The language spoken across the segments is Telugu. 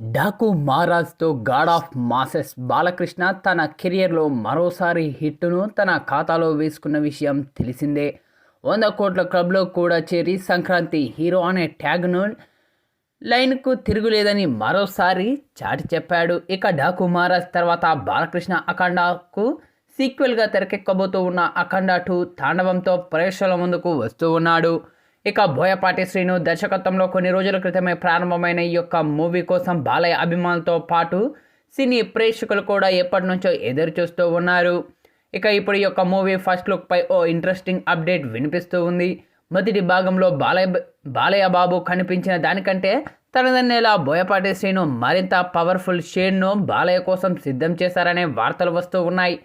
డాకు మహారాజ్తో గాడ్ ఆఫ్ మాసెస్ బాలకృష్ణ తన కెరియర్లో మరోసారి హిట్టును తన ఖాతాలో వేసుకున్న విషయం తెలిసిందే. వంద కోట్ల క్లబ్లో కూడా చేరి సంక్రాంతి హీరో అనే ట్యాగ్ను లైన్కు తిరుగులేదని మరోసారి చాటి చెప్పాడు. ఇక డాకు మహారాజ్ తర్వాత బాలకృష్ణ అఖండాకు సీక్వెల్గా తెరకెక్కబోతూ ఉన్న అఖండ టూ తాండవంతో ప్రేక్షకుల ముందుకు వస్తూ ఉన్నాడు. ఇక బోయపాటి శ్రీను దర్శకత్వంలో కొన్ని రోజుల క్రితమే ప్రారంభమైన ఈ యొక్క మూవీ కోసం బాలయ్య అభిమానులతో పాటు సినీ ప్రేక్షకులు కూడా ఎప్పటి నుంచో ఎదురు చూస్తూ ఉన్నారు. ఇక ఇప్పుడు ఈ యొక్క మూవీ ఫస్ట్ లుక్ పై ఓ ఇంట్రెస్టింగ్ అప్డేట్ వినిపిస్తూ ఉంది. మొదటి భాగంలో బాలయ్య బాలయ్య బాబు కనిపించిన దానికంటే తనదన్నేలా బోయపాటి శ్రీను మరింత పవర్ఫుల్ షేడ్ను బాలయ్య కోసం సిద్ధం చేశారనే వార్తలు వస్తూ ఉన్నాయి.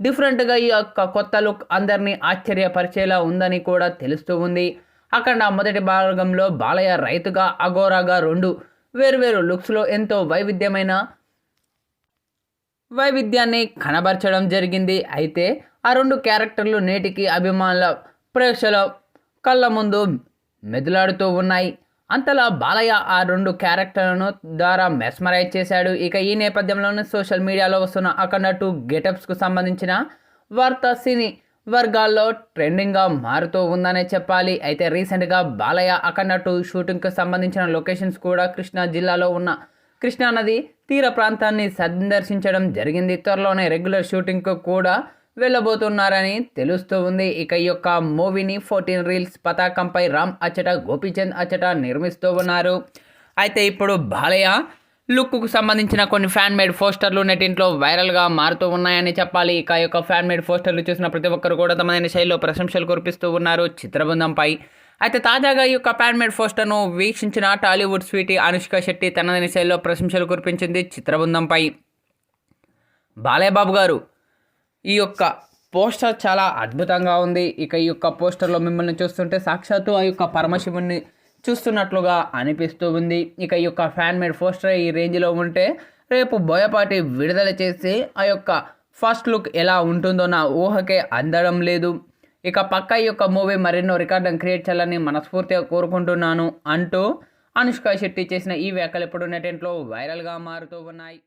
డిఫరెంట్గా ఈ యొక్క కొత్త లుక్ అందరినీ ఆశ్చర్యపరిచేలా ఉందని కూడా తెలుస్తూ ఉంది. అక్కడ మొదటి భాగంలో బాలయ్య రైతుగా అఘోరాగా రెండు వేరువేరు లుక్స్లో ఎంతో వైవిధ్యమైన వైవిధ్యాన్ని కనబరచడం జరిగింది. అయితే ఆ రెండు క్యారెక్టర్లు నేటికి అభిమానుల ప్రేక్షకుల కళ్ళ ముందు మెదులాడుతూ ఉన్నాయి. అంతలా బాలయ్య ఆ రెండు క్యారెక్టర్లను ద్వారా మెస్మరైజ్ చేశాడు. ఇక ఈ నేపథ్యంలోనే సోషల్ మీడియాలో వస్తున్న అఖండ టూ గెటప్స్కు సంబంధించిన వార్త సినీ వర్గాల్లో ట్రెండింగ్గా మారుతూ ఉందనే చెప్పాలి. అయితే రీసెంట్గా బాలయ్య అఖండ టూ షూటింగ్కి సంబంధించిన లొకేషన్స్ కూడా కృష్ణా జిల్లాలో ఉన్న కృష్ణానది తీర ప్రాంతాన్ని సందర్శించడం జరిగింది. త్వరలోనే రెగ్యులర్ షూటింగ్కు కూడా వెళ్ళబోతున్నారని తెలుస్తూ ఉంది. ఇక ఈ యొక్క మూవీని ఫోర్టీన్ రీల్స్ పతాకంపై రామ్ అచ్చట గోపీచంద్ అచ్చట నిర్మిస్తూ ఉన్నారు. అయితే ఇప్పుడు బాలయ్య లుక్కు సంబంధించిన కొన్ని ఫ్యాన్ మేడ్ పోస్టర్లు నెటింట్లో వైరల్గా మారుతూ ఉన్నాయని చెప్పాలి. ఇక యొక్క ఫ్యాన్ మేడ్ పోస్టర్లు చూసిన ప్రతి ఒక్కరు కూడా తమదైన శైలిలో ప్రశంసలు కురిపిస్తూ ఉన్నారు. చిత్రబృందంపై అయితే తాజాగా ఈ యొక్క ఫ్యాన్ మేడ్ పోస్టర్ను వీక్షించిన టాలీవుడ్ స్వీటీ అనుష్క శెట్టి తనదైన శైలిలో ప్రశంసలు కురిపించింది చిత్రబృందంపై. బాలయ్యబాబు గారు ఈ యొక్క పోస్టర్ చాలా అద్భుతంగా ఉంది. ఇక ఈ యొక్క పోస్టర్లో మిమ్మల్ని చూస్తుంటే సాక్షాత్తు ఆ యొక్క పరమశివుని చూస్తున్నట్లుగా అనిపిస్తూ ఉంది. ఇక ఈ యొక్క ఫ్యాన్ మేడ్ పోస్టర్ ఈ రేంజ్లో ఉంటే రేపు బోయపాటి విడుదల చేసి ఆ యొక్క ఫస్ట్ లుక్ ఎలా ఉంటుందో నా ఊహకే అందడం లేదు. ఇక పక్క ఈ యొక్క మూవీ మరెన్నో రికార్డులను క్రియేట్ చేయాలని మనస్ఫూర్తిగా కోరుకుంటున్నాను అంటూ అనుష్క శెట్టి చేసిన ఈ వ్యాఖ్యలు ఇప్పుడు నెటెంట్లో వైరల్గా మారుతూ ఉన్నాయి.